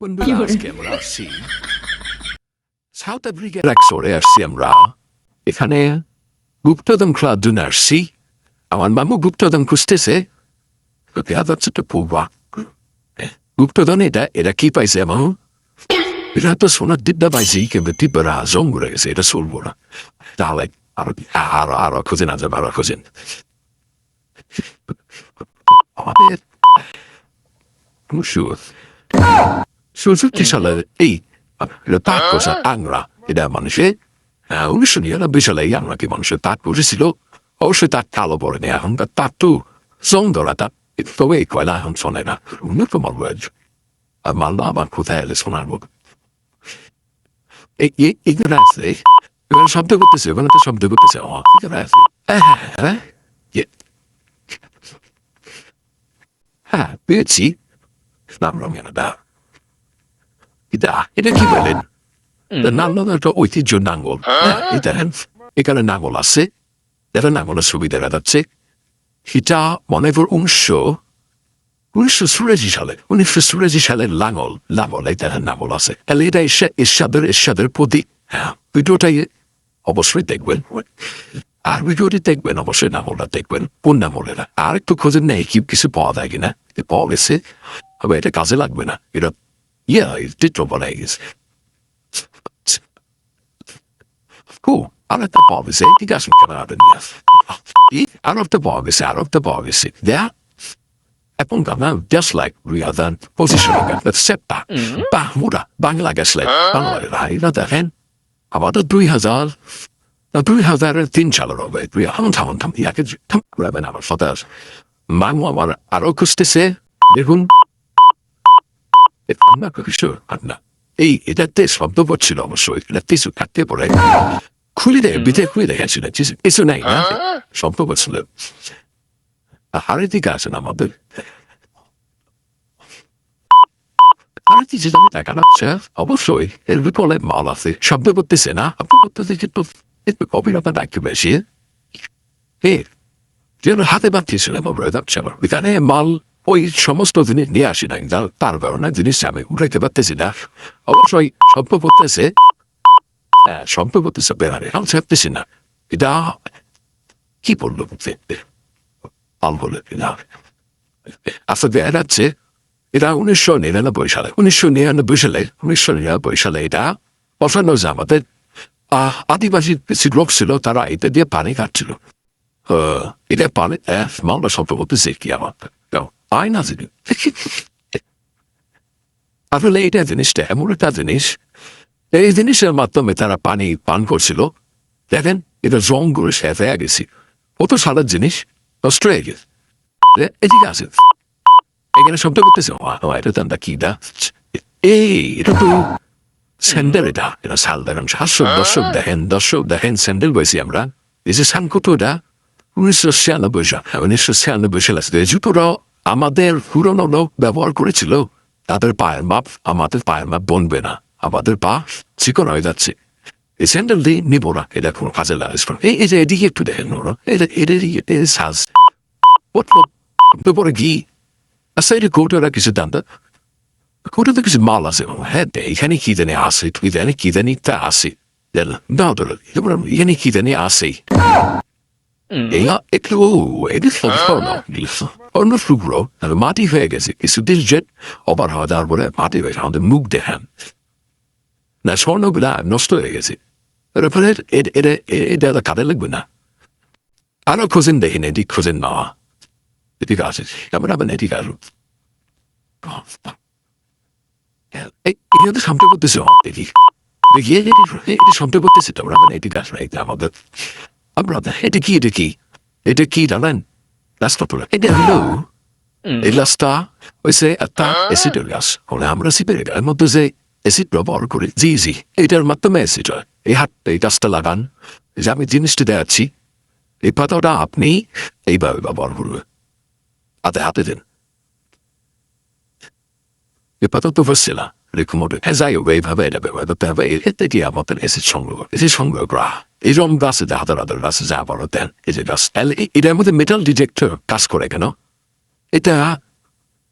বন্ধুরা আজকে আমরা আসছি সাউথ আফ্রিকার এক শহরে আসছি আমরা এখানে গুপ্তদম খেলার জন্য আসছি আমার মামু গুপ্তদম খুঁজতেছে দেখা যাচ্ছে তো পূর্বা গুপ্তধন এটা এটা কি পাইছে এমন এটা তো সোনার দিব্যা পাইছি কিন্তু দিব্যরা জং ঘুরে গেছে এটা চলবো না তাহলে আরও আরও আরও খুঁজে না যাবে আরও খুঁজেন আমাদের Bonjour. সুযোগটি সালে পড়ে নেই এখন তার তার তো জং ধরা তার তবে এই কয়লা এখন শোনে না উন্নত মারবো আর মাল্লা আবার কোথায় এলে শোনার মুখ? এই এই- এখানে আছে এখানে শব্দ করতেছে ওখানে তো শব্দ করতেছে। ও এখানে আছে। হ্যাঁ হ্যাঁ হ্যাঁ ইয়ে। হ্যাঁ পেয়েছি। নাম রঙের দা এটা এটা কি বলেন নাঙ্গল একটা ঐতিহ্য নাঙ্গল হ্যাঁ, এটা এখানে নাঙ্গল আছে এটা নাঙ্গলের ছবি দেখা যাচ্ছে এটা মনে কর উনিশশো উনিশশো চুরাশি সালে উনিশশো চুরাশি সালের লাঙ্গল লাঙ্গল এটা নাঙ্গল আছে তাহলে এটা এসে এরশাদের এরশাদের প্রতীক হ্যাঁ ভিডিওটাই অবশ্যই দেখবেন আর ভিডিওটি দেখবেন অবশ্যই নাঙ্গলটা দেখবেন কোন নাঙ্গলেরা আর একটু খোঁজেন নেই কি কিছু পাওয়া যায় কিনা পাওয়া গেছে তবে এটা কাজে লাগবে না এটা চিত্র বলা গেছে Cool. Out of the policy, he doesn't come out in this. Out of the policy, out of the policy. Yeah. এখন গানা জাস্ট লাইক রিয়াদান পজিশন সেপ্টা বাহুরা বাংলা গেছলে বাংলা দেখেন আমাদের দুই হাজার দুই হাজারের তিন সালের হবে দুই হাজার থাম থাম ইয়াকে থাম আমার সাথে মামু আমার আরও খুঁজতেছে দেখুন Sure. I'm not. এই এটাতে শব্দ পড়ছিল অবশ্যই এটা কিছু কাটতে পড়ে খুলে দেয় বিদে খুলে দেখেছিল কিছু নাই শব্দ পড়ছিল হারের দিকে আছেন আমাদের হারের দিকে যেটা দেখা যাচ্ছে অবশ্যই এর বিকলে মাল আছে শব্দ করতেছে না আপনি করতেছে কিন্তু অভিনতা ডাকতে বেশি হে যেন হাতে বাঁধতেছিল আমার যাচ্ছে আমার এখানে মাল ওই সমস্ত জিনিস নিয়ে আসি না যা তার কারণে জিনিস আমি উঠাইতে পারতেছি না। অবশ্যই সম্ভব করতেছে হ্যাঁ সম্ভব করতেছে বেড়ারে আমি চাপতেছি না। এটা কি বলল আসলে দেখা যাচ্ছে, এটা উনিশশো নিরানব্বই সালে, উনিশশো নিরানব্বই সালে, উনিশশো নিরানব্বই সালে এটা বসানো যে আমাদের। আদিবাসী কিছু লোক ছিল, তারা এটা দিয়ে পানি কাটছিল। এটা পানি মালটা শব্দ করতেছে কি আমার? আয় না জিনিস আসলে এটা জিনিসটা এমন একটা জিনিস, এই জিনিসের মাধ্যমে তারা পানি পান করছিল। দেখেন, এটা জং করে শেষ হয়ে গেছি কত সাদার জিনিস, নষ্ট হয়ে গেছে। এদিকে আছে এখানে শব্দ করতেছে এটা তো আমরা কি দা এই, এটা তো স্যান্ডেল এটা এটা সাল দেখেন দর্শক দর্শক দেখেন দর্শক দেখেন স্যান্ডেল বইছি আমরা। এই যে সানকোটোটা উনিশশো ছিয়ানব্বই সাল, উনিশশো ছিয়ানব্বই সাল আসলে এই জুতোটা আমাদের পুরনো লোক ব্যবহার করেছিল। তাদের পায়ের মাপ আমাদের পায়ের মাপ বনবে না। আমাদের পা চিকন হয়ে যাচ্ছে। এই স্যান্ডেল দিয়ে নিব না। এটা কোনো কাজে লাগবে। এই এই যে এদিকে একটু দেখেন ওরা। এটা এটা এটা সাজ। পরে কি আচ্ছা এটা কোটারা কিছু দাম কোটাতে কিছু মাল আছে। হ্যাঁ এখানে কি জানি আছে। তুই জানি, কি জানি তা আছে। না তো। এখানে কি জানি আছে। Het is van Ghana. অন্য শুক্রো মাটি হয়ে গেছে কিছু দিন জেট অবার হওয়া যাওয়ার পরে মাটি হয়ে আমাদের মুখ দেখান না স্বর্ণগুলা নষ্ট হয়ে গেছে এরপরে এটা এটা কাজে লাগবে না আরও খোঁজেন দেখেন এদিক খোঁজেন না এদিকে আছে তারপরে আবার এদিকে আসুন এটা তো সামনে করতেছে দেখি দেখি এটা সামনে করতেছে তোমরা আবার এদিকে আসবে আমাদের আমরা এটা কি এটা কি এটা কি জানেন রাস্তা পড়ে এটা হলো এই রাস্তা হয়েছে একটা অ্যাসিডের গাছ হলে আমরা সিপের গায়ের মধ্যে যে অ্যাসিড ব্যবহার করি জি জি এটার মাধ্যমে অ্যাসিড হয় এই হাত এই গাছটা লাগান যে আমি জিনিসটা দেখাচ্ছি এই পাতাটা আপনি এইভাবে ব্যবহার করবে হাতে হাতে দিন এই পাতা তো বসছে না এরকম ওটা হ্যাঁ যাই হোক এইভাবে এটা ব্যবহার করতে হবে এতে কি আমাদের অ্যাসিড সংগ্রহ এসিড সংগ্রহ করা এইরকম গাছে যে হাজার হাজার গাছে যা বড় দেন এই যে গাছ এটার মধ্যে মেটাল ডিটেক্টর কাজ করে কেন এটা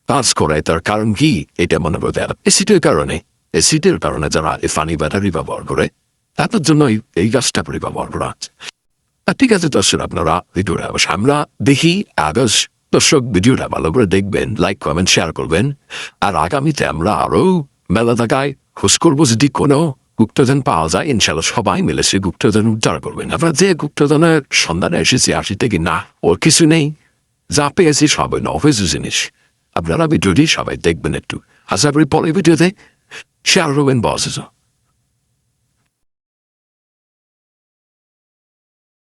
কাজ করে তার কারণ কি এটা মনে করতে এসিটের কারণে এসিটের কারণে যারা এই ফানি ব্যাটারি ব্যবহার করে তাদের জন্যই এই গাছটা করে ব্যবহার করা আর ঠিক আছে দর্শক আপনারা ভিডিওটা অবশ্য আমরা দেখি আগস্ট দর্শক ভিডিওটা ভালো করে দেখবেন লাইক কমেন্ট শেয়ার করবেন আর আগামীতে আমরা আরও মেলা থাকায় খোঁজ করব যদি কোনো গুপ্তধন পাওয়া যায় ইনশাল্লাহ সবাই মিলে সে গুপ্তধন উদ্ধার করবেন আমরা যে গুপ্তধনের সন্ধানে এসেছি, আসি থেকে না, ওর কিছু নেই। যা পেয়েছি সবাই নভেজ জিনিস। আপনারা ভিডিওটি সবাই দেখবেন একটু। আশা করি পরে ভিডিওতে শেয়ার করবেন বসেছ।